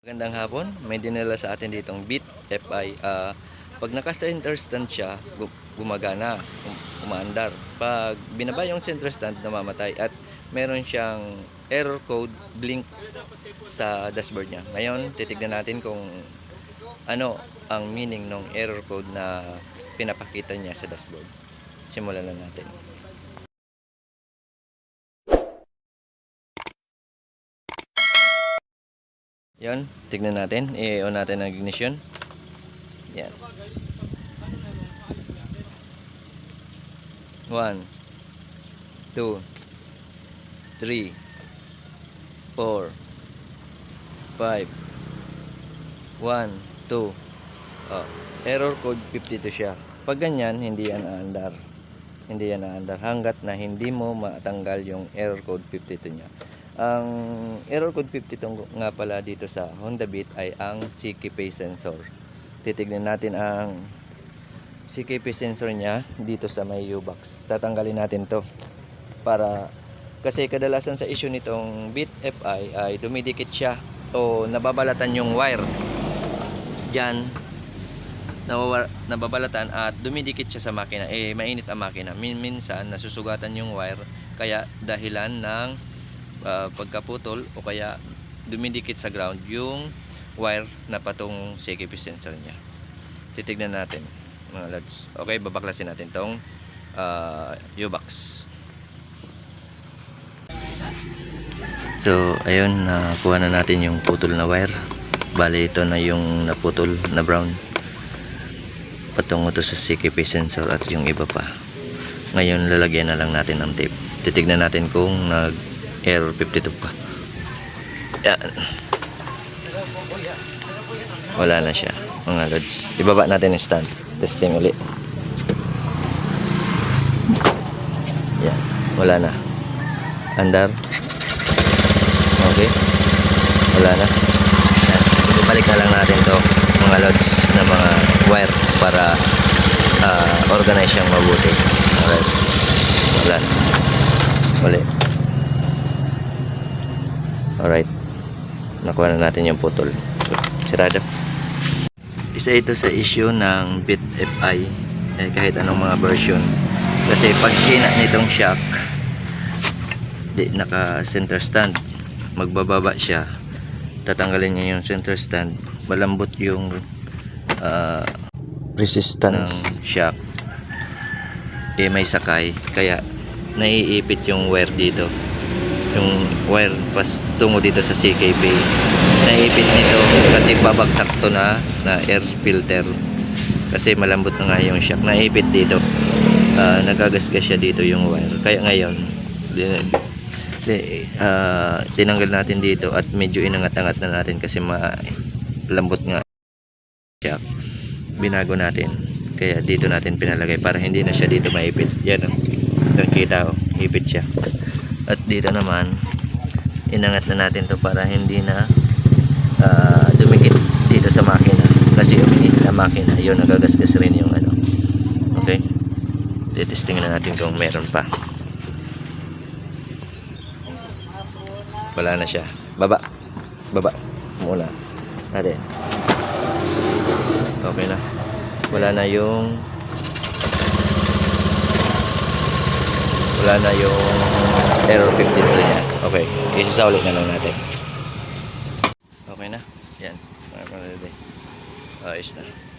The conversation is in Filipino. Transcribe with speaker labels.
Speaker 1: Magandang hapon, may dinala sa atin ditong Beat FI. Ah, pag naka-center stand siya, gu- gumagana, um- umaandar. Pag binaba yung center stand, namamatay. At meron siyang error code blink sa dashboard niya. Ngayon, titignan natin kung ano ang meaning ng error code na pinapakita niya sa dashboard. Simulan na natin. Yan, tignan natin. I-on natin ang ignition. Yan. One, two, three, four, five, one, two. Oh, error code 52 siya. Pag ganyan, hindi yan aandar. Hindi yan aandar. Hanggat na hindi mo matanggal yung error code 52 niya. Ang error code 52 nga pala dito sa Honda Beat ay ang CKP sensor. Titignan natin ang CKP sensor niya dito sa may U-box. Tatanggalin natin to para kasi kadalasan sa issue nitong Beat FI ay dumidikit siya o nababalatan yung wire dyan nababalatan at dumidikit siya sa makina. Eh mainit ang makina. Min minsan nasusugatan yung wire. Kaya dahilan ng ah, pagkaputol o kaya dumidikit sa ground yung wire na patong CKP sensor niya. Titignan natin mga lads. Okay babaklasin natin tong ah, U-box. So ayun nakuha na natin yung putol na wire. Bali ito na yung naputol na brown patungo to sa CKP sensor at yung iba pa. Ngayon lalagyan na lang natin ng tape. Titignan natin kung nag error 52 pa. Yan wala na siya mga lods. Ibaba natin yung stand. Testing ulit. Yan wala na. Andar. Okay. Wala na. Ibalik na lang natin to mga lods na mga wire para ah, organize siyang mabuti. Alright. Wala. Na uli alright. Nakuha na natin yung putol. Sirado isa ito sa issue ng Bit FI eh, kahit anong mga version. Kasi pag hina nitong shock di naka center stand. Magbababa siya tatanggalin niya yung center stand malambot yung ah, resistance. ng shock. Eh may sakay. Kaya naiipit yung wire dito. Yung wire pas tungo dito sa CKP naipit nito kasi babagsak to na na air filter. Kasi malambot na nga yung shock. Naipit dito. Ah, nagagasgas siya dito yung wire. Kaya ngayon di, ah, tinanggal natin dito at medyo inangat-angat na natin kasi malambot nga shock binago natin. Kaya dito natin pinalagay para hindi na siya dito maipit. Yan oh. nakita oh. Ipit siya. At dito naman inangat na natin to para hindi na ah, dumikit dito sa makina. Kasi umiinit ang makina. Yun nagagasgas rin yung ano. Okay? Titesting na natin kung meron pa wala na siya. Baba. Baba. Muna. Natin. Okay na. Wala na yung wala na yung error 53 niya. Okay. Isa ulit na lang natin. Okay na? Yan. Ayos na